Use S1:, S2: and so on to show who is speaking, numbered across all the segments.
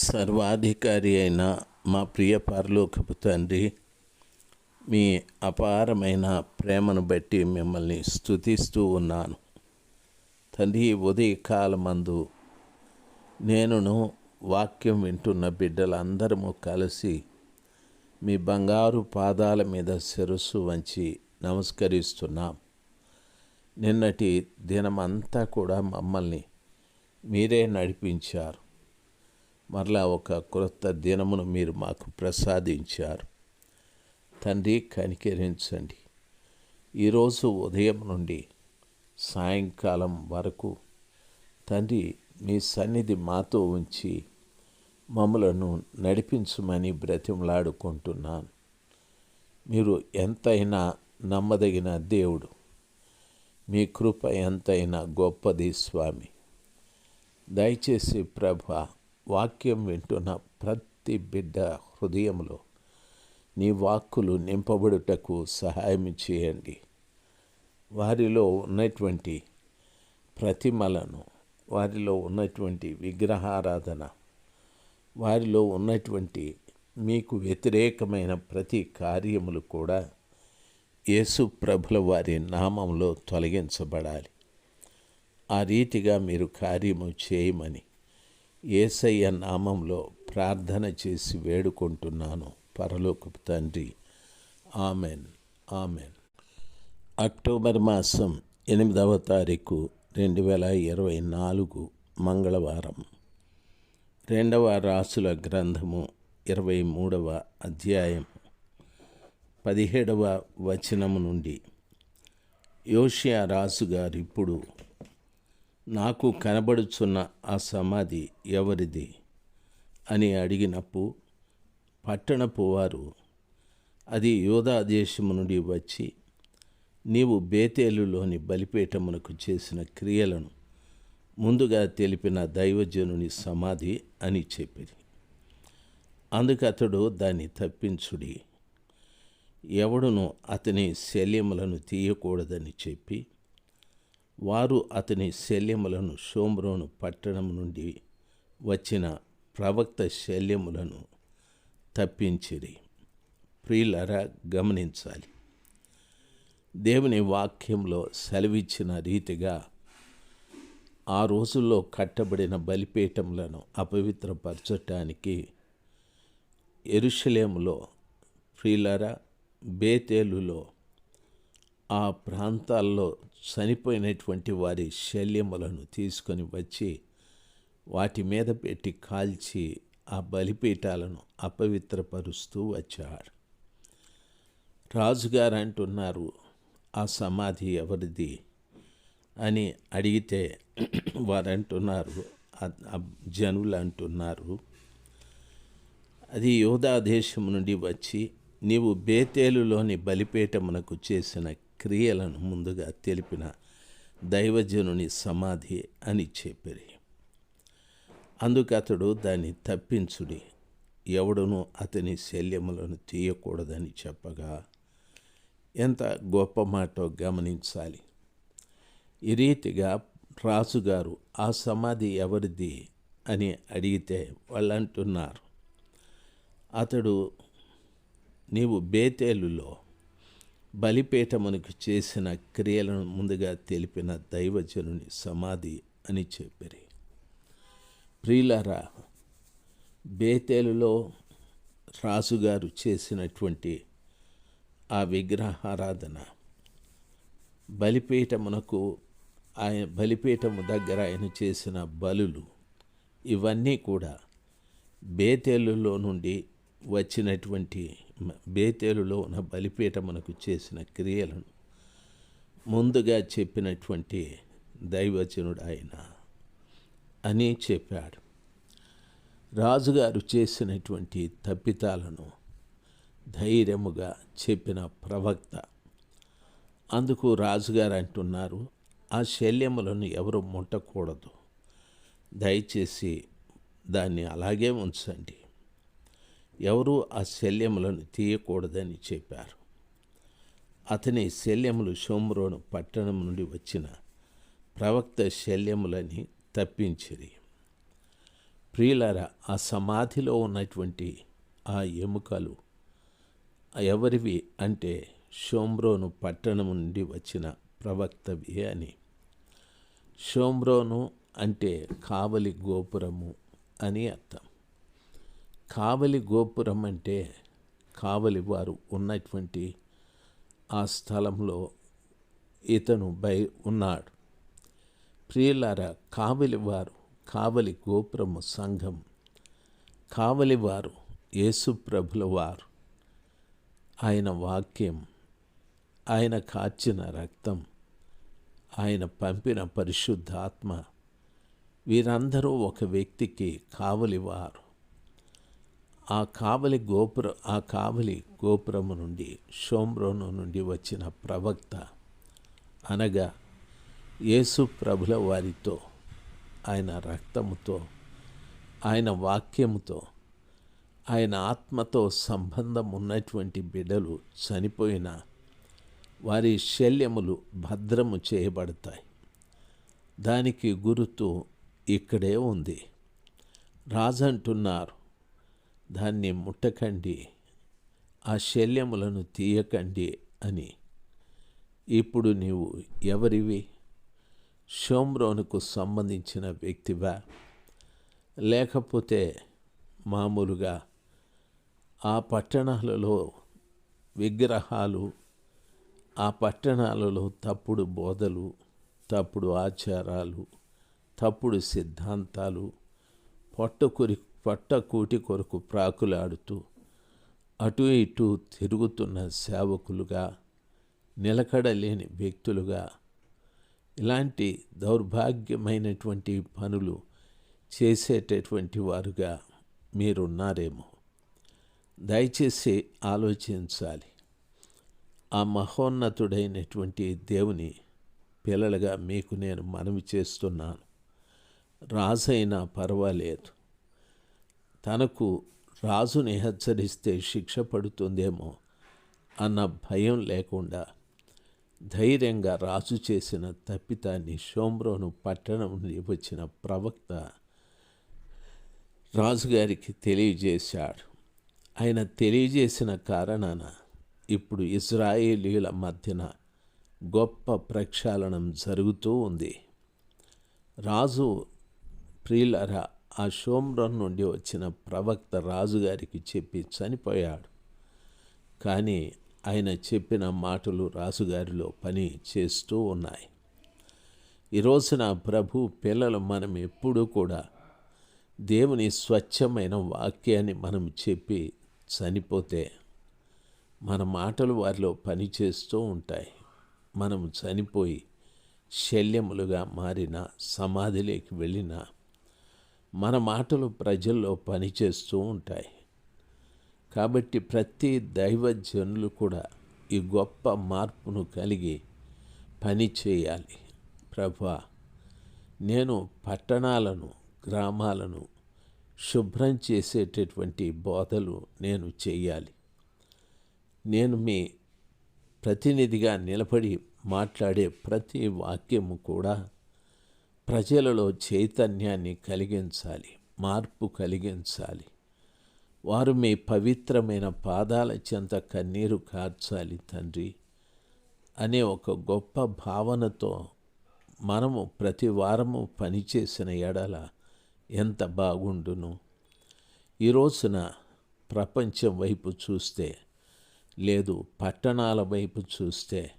S1: సర్వాధికారి అయిన మా ప్రియ పరలోకపు తండ్రి మీ అపారమైన ప్రేమను బట్టి మిమ్మల్ని స్తుతిస్తూ ఉన్నాను. తండ్రి ఉదయకాలమందు నేనును వాక్యం వింటున్న బిడ్డలందరము కలిసి మీ బంగారు పాదాల మీద శిరస్సు వంచి నమస్కరిస్తున్నాం. నిన్నటి దినమంతా కూడా మమ్మల్ని మీరే నడిపించారు. మరలా ఒక క్రొత్త దినమును మీరు మాకు ప్రసాదించారు. తండ్రి కనికరించండి. ఈరోజు ఉదయం నుండి సాయంకాలం వరకు తండ్రి మీ సన్నిధి మాతో ఉంచి మమ్మలను నడిపించమని బ్రతిమలాడుకుంటున్నాను. మీరు ఎంతైనా నమ్మదగిన దేవుడు. మీ కృప ఎంతైనా గొప్పది స్వామి. దయచేసి ప్రభ వాక్యం వింటున్న ప్రతి బిడ్డ హృదయంలో నీ వాక్కులు నింపబడుటకు సహాయం చేయండి. వారిలో ఉన్నటువంటి ప్రతిమలను వారిలో ఉన్నటువంటి విగ్రహారాధన వారిలో ఉన్నటువంటి మీకు వ్యతిరేకమైన ప్రతి కార్యములు కూడా యేసు ప్రభుల వారి నామంలో తొలగించబడాలి. ఆ రీతిగా మీరు కార్యము చేయమని ఏసయ్య నామంలో ప్రార్థన చేసి వేడుకుంటున్నాను. పరలోకపు తండ్రి. ఆమెన్. ఆమెన్. అక్టోబర్ మాసం ఎనిమిదవ తారీఖు రెండు వేల ఇరవై నాలుగు మంగళవారం. రెండవ రాసుల గ్రంథము ఇరవై మూడవ అధ్యాయం పదిహేడవ వచనము నుండి యోషియా రాసు గారు ఇప్పుడు నాకు కనబడుచున్న ఆ సమాధి ఎవరిది? అని అడిగినప్పుడు పట్టణపు వారు అది యోధా దేశము నుండి వచ్చి నీవు బేతేలులోని బలిపీఠమునకు చేసిన క్రియలను ముందుగా తెలిపిన దైవజనుని సమాధి అని చెప్పిరి. అందుకు అతడు దాన్ని తప్పించుడి. ఎవడును అతని శల్యములను తీయకూడదని చెప్పి వారు అతని శల్యములను షోమ్రోను పట్టణం నుండి వచ్చిన ప్రవక్త శల్యములను తప్పించిరి. ప్రియులరా గమనించాలి. దేవుని వాక్యంలో సెలవిచ్చిన రీతిగా ఆ రోజుల్లో కట్టబడిన బలిపీఠములను అపవిత్రపరచటానికి ఎరుషలేములో ప్రియులరా బేతేలులో ఆ ప్రాంతాల్లో చనిపోయినటువంటి వారి శల్యములను తీసుకొని వచ్చి వాటి మీద పెట్టి కాల్చి ఆ బలిపీఠాలను అపవిత్రపరుస్తూ వచ్చాడు రాజుగారు అంటున్నారు ఆ సమాధి ఎవరిది? అని అడిగితే వారంటున్నారు జనులు అంటున్నారు అది యోధా దేశం నుండి వచ్చి నీవు బేతేలులోని బలిపేటమునకు చేసిన క్రియలను ముందుగా తెలిపిన దైవజనుని సమాధి అని చెప్పిరి. అందుకు అతడు దాన్ని తప్పించుడి ఎవడును అతని శల్యములను తీయకూడదని చెప్పగా ఎంత గొప్ప మాటో గమనించాలి. ఈ రీతిగా రాజుగారు ఆ సమాధి ఎవరిది? అని అడిగితే వాళ్ళు అంటున్నారు అతడు నీవు బేతేలులో బలిపీఠమునకు చేసిన క్రియలను ముందుగా తెలిపిన దైవజనుని సమాధి అని చెప్పిరి. ప్రియులరా బేతేలులో రాజుగారు చేసినటువంటి ఆ విగ్రహారాధన బలిపీఠమునకు ఆయన బలిపీఠము దగ్గర ఆయన చేసిన బలులు ఇవన్నీ కూడా బేతేలులో నుండి వచ్చినటువంటి బేతేలులో ఉన్న బలిపీఠమునకు చేసిన క్రియలను ముందుగా చెప్పినటువంటి దైవజనుడు ఆయన అని చెప్పాడు. రాజుగారు చేసినటువంటి తప్పితాలను ధైర్యముగా చెప్పిన ప్రవక్త. అందుకు రాజుగారు అంటున్నారు ఆ శల్యములను ఎవరు ముట్టకూడదు. దయచేసి దాన్ని అలాగే ఉంచండి. ఎవరూ ఆ శల్యములను తీయకూడదని చెప్పారు. అతని శల్యములు షోమ్రోను పట్టణం నుండి వచ్చిన ప్రవక్త శల్యములని తప్పించిరి. ప్రియులార ఆ సమాధిలో ఉన్నటువంటి ఆ ఎముకలు ఎవరివి అంటే షోమ్రోను పట్టణం నుండి వచ్చిన ప్రవక్తవి అని. షోమ్రోను అంటే కావలి గోపురము అని అర్థం. కావలి గోపురం అంటే కావలి వారు ఉన్నటువంటి ఆ స్థలంలో ఇతను బై ఉన్నాడు. ప్రియులారా కావలి వారు కావలి గోపురము సంఘం కావలి వారు యేసు వారు. ఆయన వాక్యం ఆయన కాచిన రక్తం ఆయన పంపిన పరిశుద్ధాత్మ వీరందరూ ఒక వ్యక్తికి కావలివారు ఆ కావలి గోపుర ఆ కావలి గోపురము నుండి షోమ్రోను నుండి వచ్చిన ప్రవక్త అనగా యేసు ప్రభుల వారితో ఆయన రక్తముతో ఆయన వాక్యముతో ఆయన ఆత్మతో సంబంధం ఉన్నటువంటి బిడ్డలు చనిపోయిన వారి శల్యములు భద్రము చేయబడతాయి. దానికి గురుతు ఇక్కడే ఉంది. రాజంటున్నారు. దాన్ని ముట్టకండి ఆ శల్యములను తీయకండి అని. ఇప్పుడు నీవు ఎవరివి? షోమ్రోనుకు సంబంధించిన వ్యక్తివా? లేకపోతే మామూలుగా ఆ పట్టణాలలో విగ్రహాలు ఆ పట్టణాలలో తప్పుడు బోధలు తప్పుడు ఆచారాలు తప్పుడు సిద్ధాంతాలు పొట్టకొరి పట్టకూటి కొరకు ప్రాకులాడుతూ అటు ఇటు తిరుగుతున్న సేవకులుగా నిలకడలేని వ్యక్తులుగా ఇలాంటి దౌర్భాగ్యమైనటువంటి పనులు చేసేటటువంటి వారుగా మీరున్నారేమో. దయచేసి ఆలోచించాలి. ఆ మహోన్నతుడైనటువంటి దేవుని పిల్లలుగా మీకు నేను మనవి చేస్తున్నాను. రాజైనా పర్వాలేదు. తనకు రాజుని హెచ్చరిస్తే శిక్ష పడుతుందేమో అన్న భయం లేకుండా ధైర్యంగా రాజు చేసిన తప్పితాన్ని షోమ్రోను పట్టణం నుండి వచ్చిన ప్రవక్త రాజుగారికి తెలియజేశాడు. ఆయన తెలియజేసిన కారణాన ఇప్పుడు ఇజ్రాయేలీల మధ్యన గొప్ప ప్రక్షాళనం జరుగుతూ ఉంది. రాజు ప్రియులరా ఆ షోమ్రోన్ నుండి వచ్చిన ప్రవక్త రాజుగారికి చెప్పి చనిపోయాడు. కానీ ఆయన చెప్పిన మాటలు రాజుగారిలో పని చేస్తూ ఉన్నాయి. ఈ రోజున ప్రభు పిల్లలు మనం ఎప్పుడూ కూడా దేవుని స్వచ్ఛమైన వాక్యాన్ని మనం చెప్పి చనిపోతే మన మాటలు వారిలో పనిచేస్తూ ఉంటాయి. మనం చనిపోయి శల్యములుగా మారిన సమాధిలోకి వెళ్ళిన మన మాటలు ప్రజల్లో పనిచేస్తూ ఉంటాయి. కాబట్టి ప్రతి దైవజనులు కూడా ఈ గొప్ప మార్పును కలిగి పని చేయాలి. ప్రభా నేను పట్టణాలను గ్రామాలను శుభ్రం చేసేటటువంటి బోధలు నేను చేయాలి. నేను మీ ప్రతినిధిగా నిలబడి మాట్లాడే ప్రతి వాక్యము కూడా ప్రజలలో చైతన్యాన్ని కలిగించాలి మార్పు కలిగించాలి. వారు మీ పవిత్రమైన పాదాల చెంత కన్నీరు కార్చాలి తండ్రి అనే ఒక గొప్ప భావనతో మనము ప్రతి వారము పనిచేసిన ఎడల ఎంత బాగుండును. ఈ రోజున ప్రపంచం వైపు చూస్తే లేదు పట్టణాల వైపు చూస్తే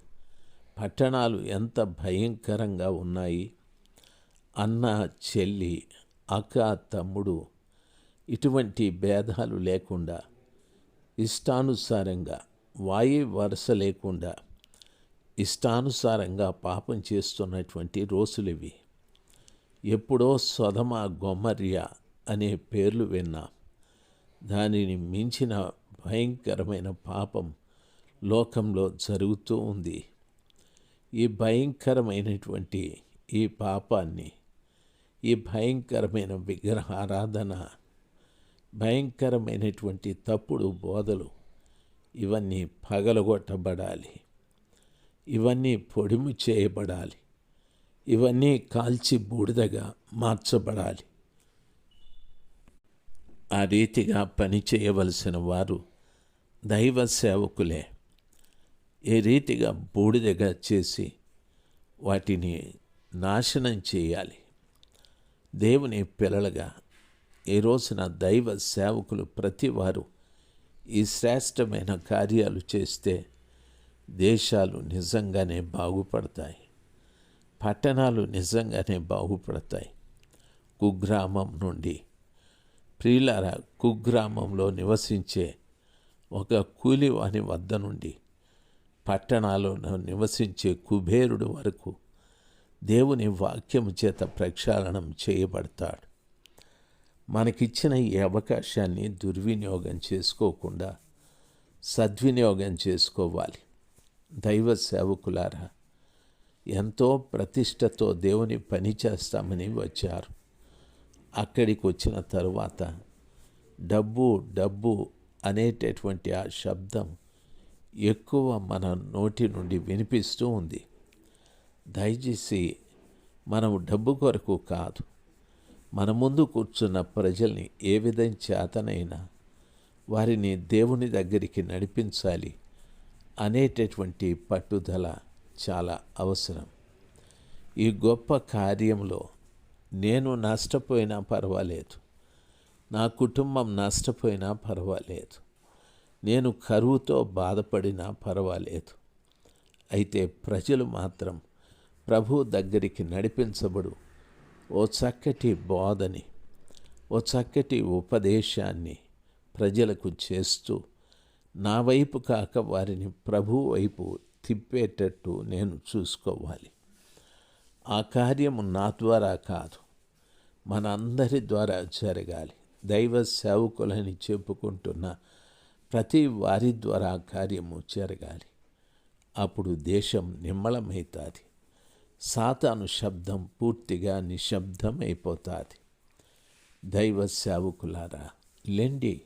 S1: పట్టణాలు ఎంత భయంకరంగా ఉన్నాయి. అన్న చెల్లి అక్క తమ్ముడు ఇటువంటి భేదాలు లేకుండా ఇష్టానుసారంగా వాయి వరుస లేకుండా ఇష్టానుసారంగా పాపం చేస్తున్నటువంటి రోజులివి. ఎప్పుడో సొదమ గొమ్మర్య అనే పేర్లు విన్నా దానిని మించిన భయంకరమైన పాపం లోకంలో జరుగుతూ ఉంది. ఈ భయంకరమైనటువంటి ఈ పాపాన్ని ఈ భయంకరమైన విగ్రహారాధన భయంకరమైనటువంటి తప్పుడు బోధలు ఇవన్నీ పగలగొట్టబడాలి. ఇవన్నీ పొడిము చేయబడాలి. ఇవన్నీ కాల్చి బూడిదగా మార్చబడాలి. ఆ రీతిగా పని చేయవలసిన వారు దైవ సేవకులే. ఏ రీతిగా బూడిదగా చేసి వాటిని నాశనం చేయాలి. దేవుని పిల్లలుగా ఈ రోజున దైవ సేవకులు ప్రతివారు ఈ శ్రేష్టమైన కార్యాలు చేస్తే దేశాలు నిజంగానే బాగుపడతాయి. పట్టణాలు నిజంగానే బాగుపడతాయి. కుగ్రామం నుండి ప్రియులార కుగ్రామంలో నివసించే ఒక కూలివాని వద్ద నుండి పట్టణాల్లో నివసించే కుబేరుడు వరకు దేవుని వాక్యము చేత ప్రక్షాళనం చేయబడతాడు. మనకిచ్చిన ఈ అవకాశాన్ని దుర్వినియోగం చేసుకోకుండా సద్వినియోగం చేసుకోవాలి. దైవ సేవకులారా ఎంతో ప్రతిష్టతో దేవుని పని చేస్తామని వచ్చారు. అక్కడికి వచ్చిన తరువాత డబ్బు డబ్బు అనేటటువంటి ఆ శబ్దం ఎక్కువ మన నోటి నుండి వినిపిస్తూ ఉంది. దయచేసి మనము డబ్బు కొరకు కాదు మన ముందు కూర్చున్న ప్రజల్ని ఏ విధం చేతనైనా వారిని దేవుని దగ్గరికి నడిపించాలి అనేటటువంటి పట్టుదల చాలా అవసరం. ఈ గొప్ప కార్యంలో నేను నష్టపోయినా పర్వాలేదు నా కుటుంబం నష్టపోయినా పర్వాలేదు నేను కరువుతో బాధపడినా పర్వాలేదు. అయితే ప్రజలు మాత్రం ప్రభు దగ్గరికి నడిపించబడు. ఓ చక్కటి బోధని ఓ చక్కటి ఉపదేశాన్ని ప్రజలకు చేస్తూ నా వైపు కాక వారిని ప్రభు వైపు తిప్పేటట్టు నేను చూసుకోవాలి. ఆ కార్యము నా ద్వారా కాదు మనందరి ద్వారా జరగాలి. దైవ సేవకులని చెప్పుకుంటున్న ప్రతి వారి ద్వారా కార్యము జరగాలి. అప్పుడు దేశం నిమ్మళమవుతుంది సాతాను శబ్దం పూర్తిగా నిశ్శబ్దం అయిపోతుంది దైవ సేవకులారా లెండి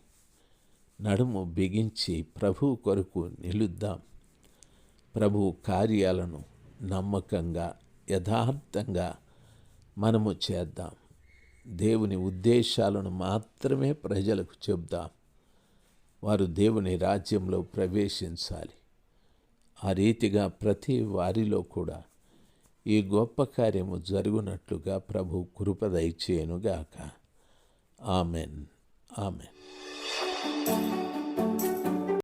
S1: నడుము బిగించి ప్రభు కొరకు నిలుద్దాం. ప్రభు కార్యాలను నమ్మకంగా యథార్థంగా మనము చేద్దాం. దేవుని ఉద్దేశాలను మాత్రమే ప్రజలకు చెబుదాం. వారు దేవుని రాజ్యంలో ప్రవేశించాలి. ఆ రీతిగా ప్రతి వారిలో కూడా ఈ గొప్ప కార్యము జరుగునట్లుగా ప్రభు కృపదయచేయనుగాక ఆమెన్. ఆమెన్.